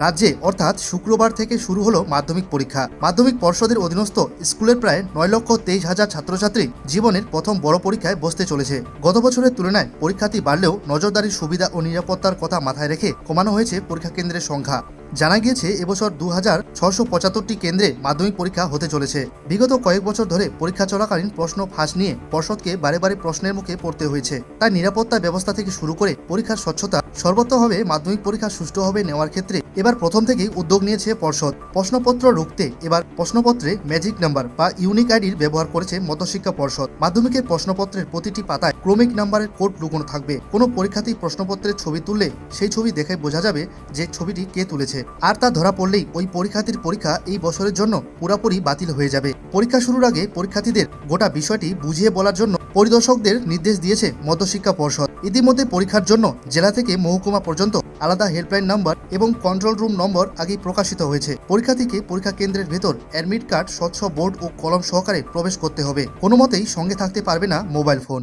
রাজ্যে অর্থাৎ শুক্রবার থেকে শুরু হলো মাধ্যমিক পরীক্ষা। মাধ্যমিক পর্ষদের অধীনস্থ স্কুলের প্রায় নয় লক্ষ তেইশ হাজার ছাত্রছাত্রী জীবনের প্রথম বড় পরীক্ষায় বসতে চলেছে। গত বছরের তুলনায় পরীক্ষার্থী বাড়লেও নজরদারির সুবিধা ও নিরাপত্তার কথা মাথায় রেখে কমানো হয়েছে পরীক্ষা কেন্দ্রের সংখ্যা। জানা গিয়েছে, এবছর দু হাজার ছশো পঁচাত্তরটি কেন্দ্রে মাধ্যমিক পরীক্ষা হতে চলেছে। বিগত কয়েক বছর ধরে পরীক্ষা চলাকালীন প্রশ্ন ফাঁস নিয়ে পর্ষদকে বারে বারে প্রশ্নের মুখে পড়তে হয়েছে। তাই নিরাপত্তা ব্যবস্থা থেকে শুরু করে পরীক্ষার স্বচ্ছতা সর্বত্রভাবে মাধ্যমিক পরীক্ষা সুষ্ঠুভাবে নেওয়ার ক্ষেত্রে এবার প্রথম থেকেই উদ্যোগ নিয়েছে পর্ষদ। প্রশ্নপত্র রুখতে এবার প্রশ্নপত্রে ম্যাজিক নাম্বার বা ইউনিক আইডির ব্যবহার করেছে মধ্যশিক্ষা পর্ষদ। মাধ্যমিকের প্রশ্নপত্রের প্রতিটি পাতায় ক্রমিক নাম্বারের কোড লুকোনো থাকবে। কোনো পরীক্ষার্থী প্রশ্নপত্রের ছবি তুললে সেই ছবি দেখে বোঝা যাবে যে ছবিটি কে তুলেছে। আর তা ধরা পড়লেই ওই পরীক্ষার্থীর পরীক্ষা এই বছরের জন্য পুরোপুরি বাতিল হয়ে যাবে। পরীক্ষা শুরুর আগে পরীক্ষার্থীদের গোটা বিষয়টি বুঝিয়ে বলার জন্য পরিদর্শকদের নির্দেশ দিয়েছে মধ্যশিক্ষা পর্ষদ। ইতিমধ্যে পরীক্ষার জন্য জেলা থেকে মহকুমা পর্যন্ত আলাদা হেল্পলাইন নম্বর এবং কন্ট্রোল রুম নম্বর আগেই প্রকাশিত হয়েছে। পরীক্ষার্থীকে পরীক্ষা কেন্দ্রের ভেতর অ্যাডমিট কার্ড, স্বচ্ছ বোর্ড ও কলম সহকারে প্রবেশ করতে হবে। কোনো মতেই সঙ্গে থাকতে পারবে না মোবাইল ফোন।